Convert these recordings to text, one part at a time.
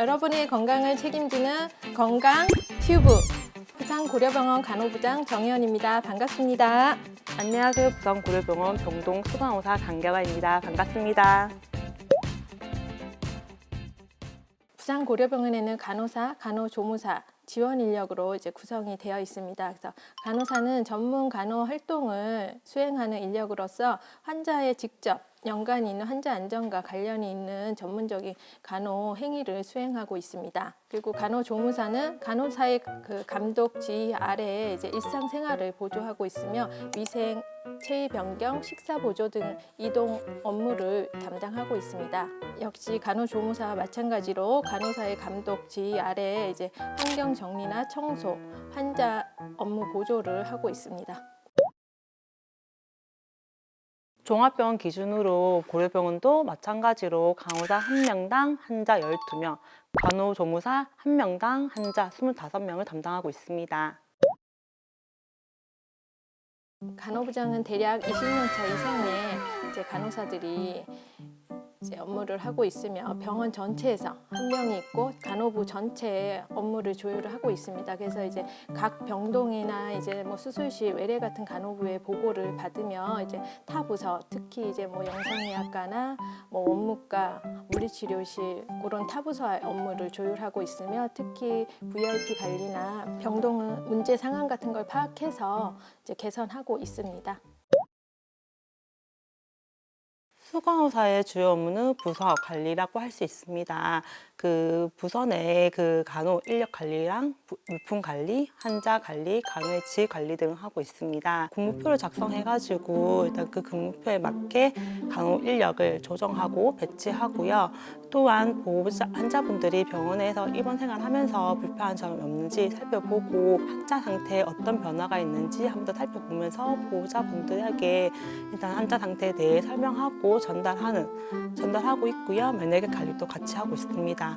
여러분의 건강을 책임지는 건강 튜브 부산 고려병원 간호부장 정혜연입니다. 반갑습니다. 안녕하세요. 부산 고려병원 병동 수강의사 강경아입니다. 반갑습니다. 부산 고려병원에는 간호사, 간호조무사 지원 인력으로 이제 구성이 되어 있습니다. 그래서 간호사는 전문 간호 활동을 수행하는 인력으로서 환자의 직접 연관이 있는 환자 안전과 관련이 있는 전문적인 간호 행위를 수행하고 있습니다. 그리고 간호조무사는 간호사의 그 감독 지휘 아래에 이제 일상생활을 보조하고 있으며 위생, 체위 변경, 식사 보조 등 이동 업무를 담당하고 있습니다. 역시 간호조무사와 마찬가지로 간호사의 감독 지휘 아래에 이제 환경 정리나 청소, 환자 업무 보조를 하고 있습니다. 종합병원 기준으로 고려병원도 마찬가지로 간호사 1명당 환자 12명, 간호조무사 1명당 환자 25명을 담당하고 있습니다. 간호부장은 대략 20년 차 이상의 이제 간호사들이 이제 업무를 하고 있으며 병원 전체에서 한 명이 있고 간호부 전체의 업무를 조율을 하고 있습니다. 그래서 이제 각 병동이나 이제 뭐 수술실 외래 같은 간호부의 보고를 받으며 이제 타 부서 특히 이제 뭐 영상의학과나 뭐 원무과, 물리치료실 그런 타 부서의 업무를 조율하고 있으며 특히 VIP 관리나 병동 문제 상황 같은 걸 파악해서 이제 개선하고 있습니다. 수강의사의 주요 업무는 부서 관리라고 할 수 있습니다. 그 부서 내에 그 간호 인력 관리랑 부- 물품 관리, 환자 관리, 간호의 질 관리 등을 하고 있습니다. 근무표를 작성해가지고 일단 그 근무표에 맞게 간호 인력을 조정하고 배치하고요. 또한 보호자 환자분들이 병원에서 입원 생활하면서 불편한 점이 없는지 살펴보고 환자 상태에 어떤 변화가 있는지 한 번 더 살펴보면서 보호자분들에게 일단 환자 상태에 대해 설명하고 전달하는 전달하고 있고요. 면역의 관리도 같이 하고 있습니다.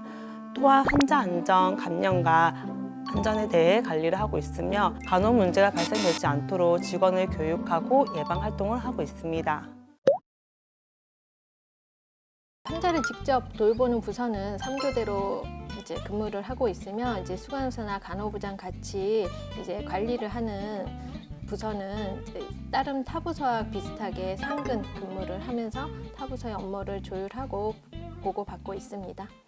또한 환자 안전, 감염과 안전에 대해 관리를 하고 있으며 간호 문제가 발생되지 않도록 직원을 교육하고 예방 활동을 하고 있습니다. 환자를 직접 돌보는 부서는 3교대로 이제 근무를 하고 있으며 이제 수간호사나 간호부장 같이 이제 관리를 하는 부서는 다른 타부서와 비슷하게 상근 근무를 하면서 타부서의 업무를 조율하고 보고받고 있습니다.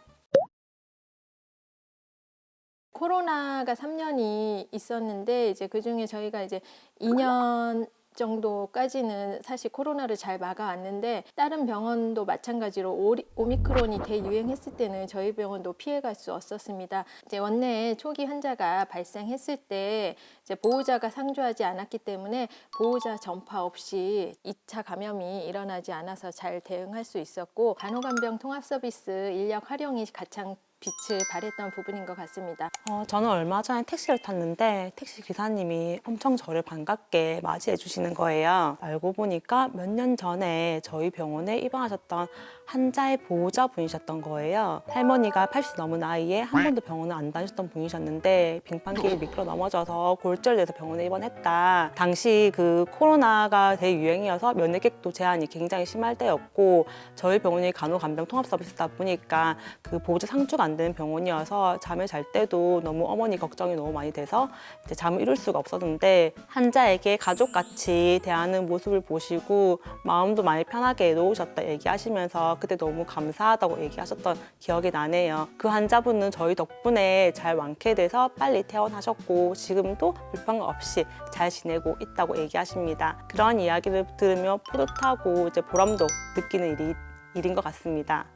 코로나가 3년이 있었는데 이제 그 중에 저희가 이제 2년 정도까지는 사실 코로나를 잘 막아왔는데 다른 병원도 마찬가지로 오리- 오미크론이 대유행했을 때는 저희 병원도 피해갈 수 없었습니다. 이제 원내에 초기 환자가 발생했을 때 이제 보호자가 상주하지 않았기 때문에 보호자 전파 없이 2차 감염이 일어나지 않아서 잘 대응할 수 있었고 간호간병 통합 서비스 인력 활용이 가장 빛을 발했던 부분인 것 같습니다. 어, 저는 얼마 전에 택시를 탔는데 택시 기사님이 엄청 저를 반갑게 맞이해 주시는 거예요. 알고 보니까 몇 년 전에 저희 병원에 입원하셨던 환자의 보호자 분이셨던 거예요. 할머니가 80 넘은 나이에 한 번도 병원을 안 다니셨던 분이셨는데 빙판길에 미끄러 넘어져서 골절돼서 병원에 입원했다. 당시 그 코로나가 대유행이어서 면회객도 제한이 굉장히 심할 때였고 저희 병원이 간호간병 통합 서비스다 보니까 그 보호자 상주가 안 되는 병원이어서 잠을 잘 때도 너무 어머니 걱정이 너무 많이 돼서 이제 잠을 이룰 수가 없었는데 환자에게 가족같이 대하는 모습을 보시고 마음도 많이 편하게 놓으셨다 얘기하시면서 그때 너무 감사하다고 얘기하셨던 기억이 나네요. 그 환자분은 저희 덕분에 잘 완쾌돼서 빨리 퇴원하셨고 지금도 불평 없이 잘 지내고 있다고 얘기하십니다. 그런 이야기를 들으며 뿌듯하고 이제 보람도 느끼는 일이 일인 것 같습니다.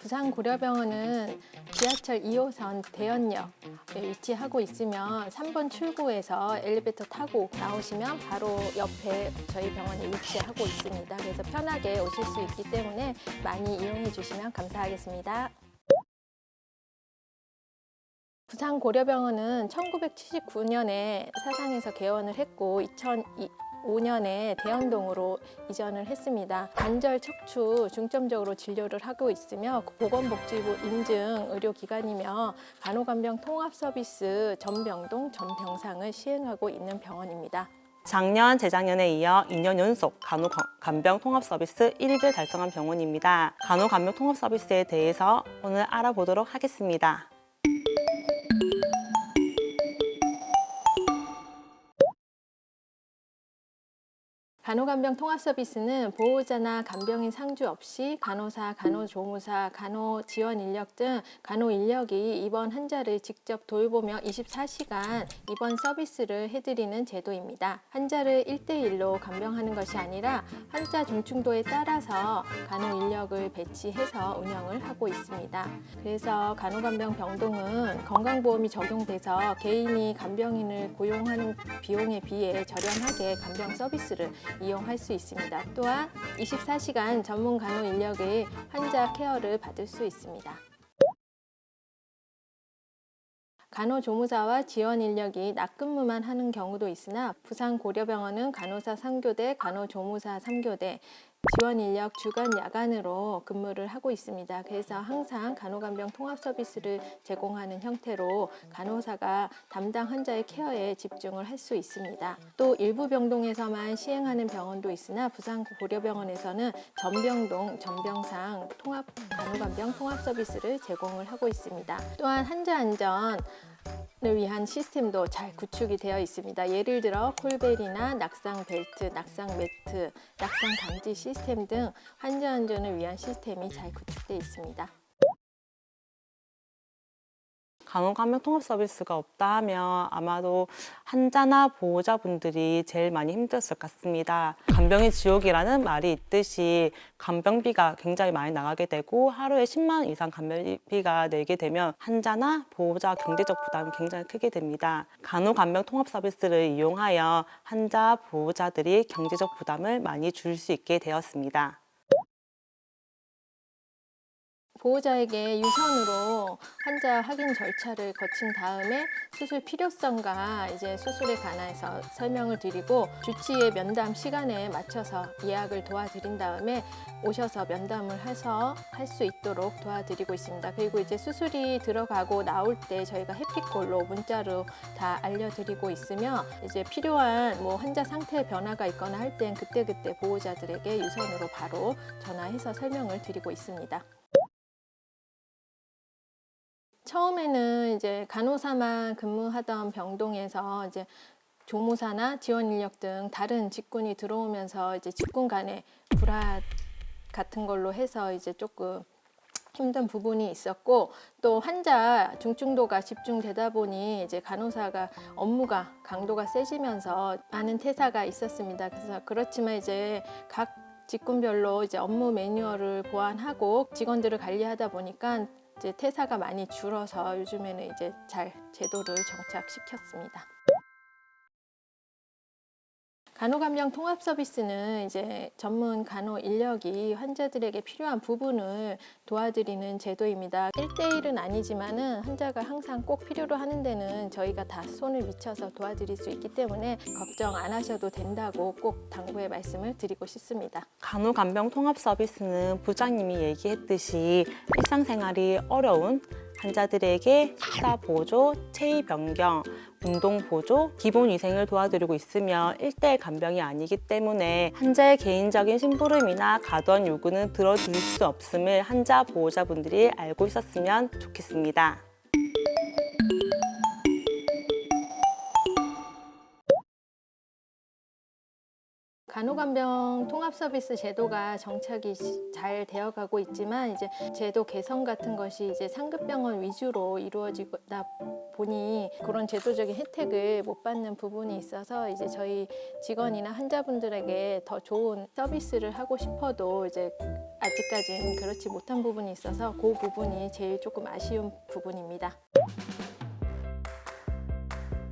부산 고려병원은 지하철 2호선 대연역에 위치하고 있으며 3번 출구에서 엘리베이터 타고 나오시면 바로 옆에 저희 병원이 위치하고 있습니다. 그래서 편하게 오실 수 있기 때문에 많이 이용해 주시면 감사하겠습니다. 부산 고려병원은 1979년에 사상에서 개원을 했고 2005년에 대연동으로 이전을 했습니다. 관절 척추 중점적으로 진료를 하고 있으며 보건복지부 인증 의료기관이며 간호간병 통합 서비스 전병동 전병상을 시행하고 있는 병원입니다. 작년, 재작년에 이어 2년 연속 간호 건- 간병 통합 서비스 1위를 달성한 병원입니다. 간호 간병 통합 서비스에 대해서 오늘 알아보도록 하겠습니다. 간호간병 통합 서비스는 보호자나 간병인 상주 없이 간호사, 간호조무사, 간호 지원 인력 등 간호 인력이 입원 환자를 직접 돌보며 24시간 입원 서비스를 해드리는 제도입니다. 환자를 1대1로 간병하는 것이 아니라 환자 중증도에 따라서 간호 인력을 배치해서 운영을 하고 있습니다. 그래서 간호간병 병동은 건강보험이 적용돼서 개인이 간병인을 고용하는 비용에 비해 저렴하게 간병 서비스를 이용할 수 있습니다. 또한 24시간 전문 간호 인력의 환자 케어를 받을 수 있습니다. 간호조무사와 지원 인력이 낮근무만 하는 경우도 있으나 부산 고려병원은 간호사 3교대, 간호조무사 3교대, 지원 인력 주간 야간으로 근무를 하고 있습니다. 그래서 항상 간호간병 통합 서비스를 제공하는 형태로 간호사가 담당 환자의 케어에 집중을 할 수 있습니다. 또 일부 병동에서만 시행하는 병원도 있으나 부산 고려병원에서는 전병동, 전병상 통합 간호간병 통합 서비스를 제공을 하고 있습니다. 또한 환자 안전 을 위한 시스템도 잘 구축이 되어 있습니다. 예를 들어 콜벨이나 낙상 벨트, 낙상 매트, 낙상 감지 시스템 등 환자 안전을 위한 시스템이 잘 구축되어 있습니다. 간호 간병 통합 서비스가 없다 하면 아마도 환자나 보호자분들이 제일 많이 힘들었을 것 같습니다. 간병이 지옥이라는 말이 있듯이 간병비가 굉장히 많이 나가게 되고 하루에 10만 원 이상 간병비가 내게 되면 환자나 보호자 경제적 부담이 굉장히 크게 됩니다. 간호 간병 통합 서비스를 이용하여 환자 보호자들이 경제적 부담을 많이 줄 수 있게 되었습니다. 보호자에게 유선으로 환자 확인 절차를 거친 다음에 수술 필요성과 이제 수술에 관해서 설명을 드리고 주치의 면담 시간에 맞춰서 예약을 도와드린 다음에 오셔서 면담을 해서 할 수 있도록 도와드리고 있습니다. 그리고 이제 수술이 들어가고 나올 때 저희가 해피콜로 문자로 다 알려드리고 있으며 이제 필요한 뭐 환자 상태 변화가 있거나 할 땐 그때그때 보호자들에게 유선으로 바로 전화해서 설명을 드리고 있습니다. 처음에는 이제 간호사만 근무하던 병동에서 이제 조무사나 지원 인력 등 다른 직군이 들어오면서 이제 직군 간의 불화 같은 걸로 해서 이제 조금 힘든 부분이 있었고 또 환자 중증도가 집중되다 보니 이제 간호사가 업무가 강도가 세지면서 많은 퇴사가 있었습니다. 그래서 그렇지만 이제 각 직군별로 이제 업무 매뉴얼을 보완하고 직원들을 관리하다 보니까 이제 퇴사가 많이 줄어서 요즘에는 이제 잘 제도를 정착시켰습니다. 간호감병 통합 서비스는 이제 전문 간호 인력이 환자들에게 필요한 부분을 도와드리는 제도입니다. 1대1은 아니지만은 환자가 항상 꼭 필요로 하는 데는 저희가 다 손을 미쳐서 도와드릴 수 있기 때문에 걱정 안 하셔도 된다고 꼭 당부의 말씀을 드리고 싶습니다. 간호 간병 통합 서비스는 부장님이 얘기했듯이 일상생활이 어려운 환자들에게 식사 보조, 체위 변경, 운동 보조, 기본 위생을 도와드리고 있으며 일대 간병이 아니기 때문에 환자의 개인적인 심부름이나 과도한 요구는 들어줄 수 없음을 환자 보호자분들이 알고 있었으면 좋겠습니다. 간호간병 통합 서비스 제도가 정착이 시- 잘 되어가고 있지만 이제 제도 개선 같은 것이 이제 상급병원 위주로 이루어지다 보니 그런 제도적인 혜택을 못 받는 부분이 있어서 이제 저희 직원이나 환자분들에게 더 좋은 서비스를 하고 싶어도 이제 아직까지는 그렇지 못한 부분이 있어서 그 부분이 제일 조금 아쉬운 부분입니다.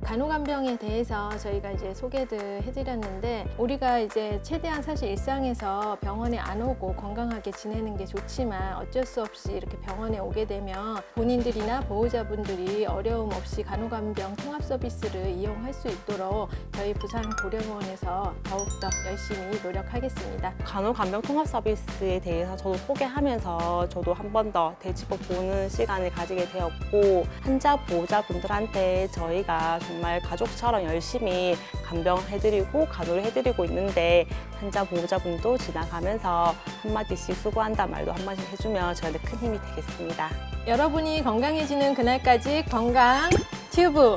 간호간병에 대해서 저희가 이제 소개를 해드렸는데 우리가 이제 최대한 사실 일상에서 병원에 안 오고 건강하게 지내는 게 좋지만 어쩔 수 없이 이렇게 병원에 오게 되면 본인들이나 보호자분들이 어려움 없이 간호간병 통합 서비스를 이용할 수 있도록 저희 부산 고려병원에서 더욱더 열심히 노력하겠습니다. 간호 간병 통합 서비스에 대해서 저도 소개하면서 저도 한 번 더 되짚어 보는 시간을 가지게 되었고 환자 보호자분들한테 저희가 정말 정말 가족처럼 열심히 간병해드리고 간호를 해드리고 있는데 환자 보호자분도 지나가면서 한마디씩 수고한다 말도 한마디씩 해주면 저한테 큰 힘이 되겠습니다. 여러분이 건강해지는 그날까지 건강 튜브